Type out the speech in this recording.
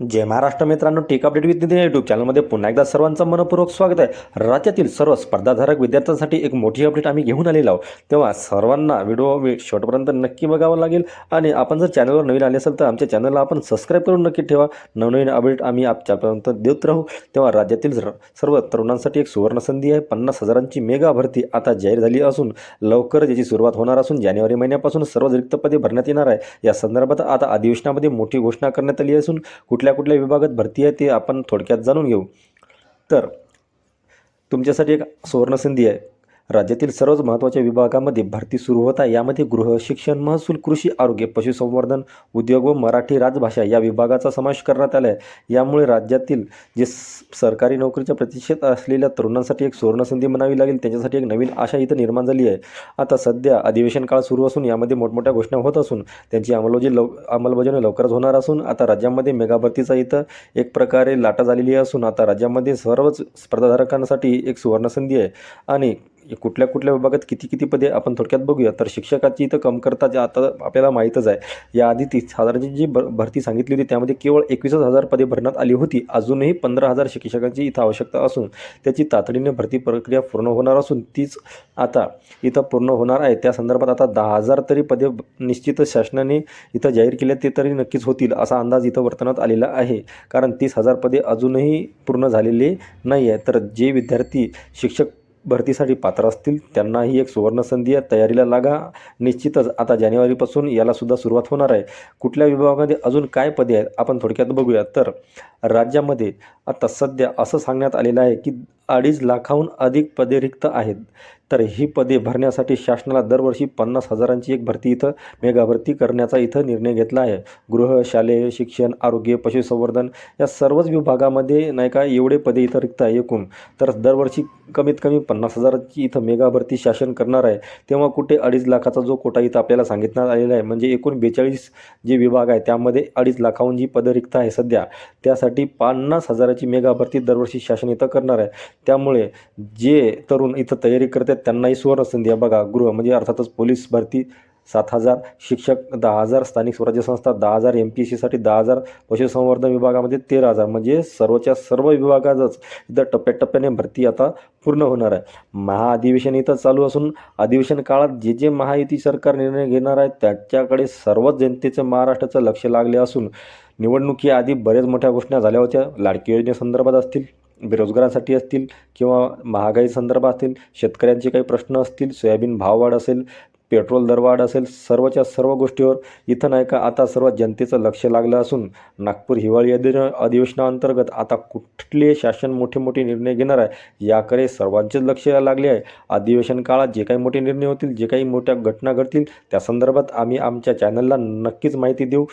जय महाराष्ट्र मित्रांनो tech update with Nitin YouTube चॅनलमध्ये पुन्हा एकदा सर्वांचं मनपूर्वक स्वागत आहे. राज्यातील सर्व स्पर्धाधारक विद्यार्थ्यांसाठी एक मोठी अपडेट आम्ही घेऊन आलेलो आहोत. तेव्हा सर्वांना व्हिडिओ शेवटपर्यंत नक्की बघावं लागेल आणि आपण जर चॅनलवर नवीन आले असेल तर आमच्या चॅनलला आपण सबस्क्राईब करून नक्की ठेवा. नवनवीन अपडेट आम्ही आमच्यापर्यंत देत राहू. तेव्हा राज्यातील सर्व तरुणांसाठी एक सुवर्णसंधी आहे. पन्नास हजारांची मेगा भरती आता जाहीर झाली असून लवकरच याची सुरुवात होणार असून जानेवारी महिन्यापासून सर्व रिक्त पदे भरण्यात येणार आहे. या संदर्भात आता अधिवेशनामध्ये मोठी घोषणा करण्यात आली असून कुठल्या कुठल्या कुठल्या विभागात भरती आहे ते आपण थोडक्यात जाणून घेऊ. तर तुमच्यासाठी एक सुवर्णसंधी आहे. राज्यातील सर्वच महत्त्वाच्या विभागामध्ये भरती सुरू होत आहे. यामध्ये गृह शिक्षण महसूल कृषी आरोग्य पशुसंवर्धन उद्योग व मराठी राजभाषा या विभागाचा समावेश करण्यात आला आहे. यामुळे राज्यातील जे स- सरकारी नोकरीच्या प्रतीक्षेत असलेल्या तरुणांसाठी एक सुवर्णसंधी म्हणावी लागेल. त्यांच्यासाठी एक नवीन आशा इथं निर्माण झाली आहे. आता सध्या अधिवेशन काळ सुरू असून यामध्ये मोठमोठ्या घोषणा होत असून त्यांची अंमलबजावणी लव अंमलबजावणी लवकरच होणार असून आता राज्यामध्ये मेगाभरतीचा इथं एक प्रकारे लाटा झालेली असून आता राज्यामध्ये सर्वच स्पर्धाधारकांसाठी एक सुवर्णसंधी आहे. आणि कुठल्या कुठल्या विभागात किती किती पदे आपण थोडक्यात बघूया. तर शिक्षकाची इथं कमकरता जे आता आपल्याला माहीतच आहे याआधी तीस साधारणची जी भ भरती सांगितली होती त्यामध्ये केवळ एकवीसच हजार पदे भरण्यात आली होती. अजूनही पंधरा हजार शिक्षकांची इथं आवश्यकता असून त्याची तातडीने भरती प्रक्रिया पूर्ण होणार असून तीच आता इथं पूर्ण होणार आहे. त्या संदर्भात आता दहा हजार तरी पदे निश्चितच शासनाने इथं जाहीर केले ते तरी नक्कीच होतील असा अंदाज इथं वर्तवण्यात आलेला आहे. कारण तीस हजार पदे अजूनही पूर्ण झालेली नाही आहे तर जे विद्यार्थी शिक्षक भरतीसाठी पात्र असतील त्यांनाही एक सुवर्णसंधी आहे तयारीला लागा. निश्चितच आता जानेवारीपासून यालासुद्धा सुरुवात होणार आहे. कुठल्या विभागामध्ये अजून काय पदे आहेत आपण थोडक्यात बघूया. तर राज्यामध्ये आता सध्या असं सांगण्यात आलेलं आहे की अडीच लाखाहून अधिक पदे रिक्त आहेत. तर ही पदे भरण्यासाठी शासनाला दरवर्षी पन्नास हजारांची एक भरती इथं मेगा भरती करण्याचा इथं निर्णय घेतला आहे. गृह शालेय शिक्षण आरोग्य पशुसंवर्धन या सर्वच विभागामध्ये नाही का एवढे पदे इथं रिक्त आहे एकूण. तर दरवर्षी कमीत कमी पन्नास हजाराची इथं मेगा भरती शासन करणार आहे. तेव्हा कुठे अडीच लाखाचा जो कोटा इथं आपल्याला सांगितण्यात आलेला आहे म्हणजे एकूण बेचाळीस जे विभाग आहे त्यामध्ये अडीच लाखाहून जी पदं रिक्त आहे सध्या त्यासाठी पन्नास हजाराची मेगा भरती दरवर्षी शासन इथं करणार आहे. त्यामुळे जे तरुण इथं तयारी करतात त्यांनाही सुवर्णसंधी आहे. बघा गृह म्हणजे अर्थातच पोलीस भरती सात हजार शिक्षक दहा हजार स्थानिक स्वराज्य संस्था दहा हजार एम पी एस सीसाठी दहा हजार पशुसंवर्धन विभागामध्ये तेरा हजार. म्हणजे सर्वच्या सर्व विभागातच इथं टप्प्याटप्प्याने भरती आता पूर्ण होणार आहे. महाअधिवेशन इथं चालू असून अधिवेशन काळात जे जे महायुती सरकार निर्णय घेणार आहे त्याच्याकडे सर्वच जनतेचं महाराष्ट्राचं लक्ष लागले असून निवडणुकीआधी बरेच मोठ्या घोषणा झाल्या होत्या. लाडकी योजनेसंदर्भात असतील. बेरोजगारांसाठी असतील किंवा महागाई संदर्भात असतील शेतकऱ्यांचे काही प्रश्न असतील सोयाबीन भाववाढ असेल पेट्रोल दरवाढ असेल सर्वच्या सर्व गोष्टीवर इथं नाही का आता सर्व जनतेचं लक्ष लागलं असून नागपूर हिवाळी अधि अधिवेशनाअंतर्गत आता कुठले शासन मोठे मोठे निर्णय घेणार आहे याकडे सर्वांचेच लक्ष लागले आहे. अधिवेशन काळात जे काही मोठे निर्णय होतील जे काही मोठ्या घटना घडतील त्या संदर्भात आम्ही आमच्या चॅनलला नक्कीच माहिती देऊ.